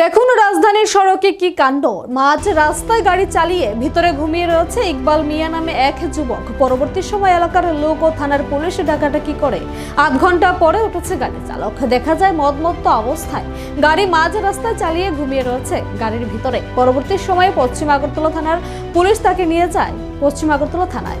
দেখুন রাজধানীর সড়কে কি কাণ্ড। মাঝ রাস্তায় গাড়ি চালিয়ে ভিতরে ঘুমিয়ে রয়েছে ইকবাল মিয়া নামে এক যুবক। পরবর্তী সময় এলাকার লোক ও থানার পুলিশ ডাকাডাকি করে। আধ ঘণ্টা পরে উঠেছে গাড়ি চালক। দেখা যায় মদমত্ত অবস্থায়। গাড়ি মাঝ রাস্তায় চালিয়ে ঘুমিয়ে রয়েছে গাড়ির ভিতরে। পরবর্তী সময়ে পশ্চিম আগরতলা থানার পুলিশ তাকে নিয়ে যায়। পশ্চিম আগরতলা থানায়।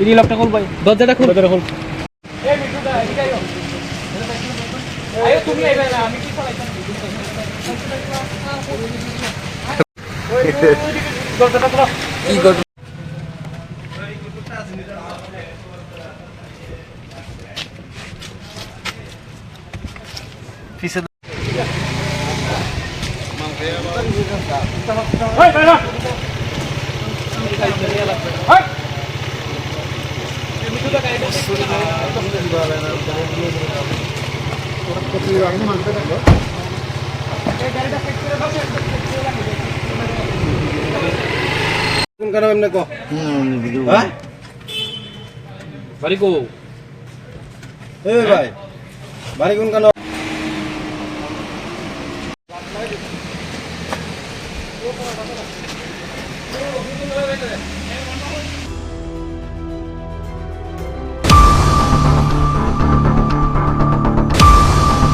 এই লকটা খুল ভাই। দরজাটা খুল। দরজাটা খুল। কোন কারণে এমনি কো হ্যাঁ বাড়ি কো કરો એમને કહો બારી કહો એ ભાઈ બારી કોણ કરો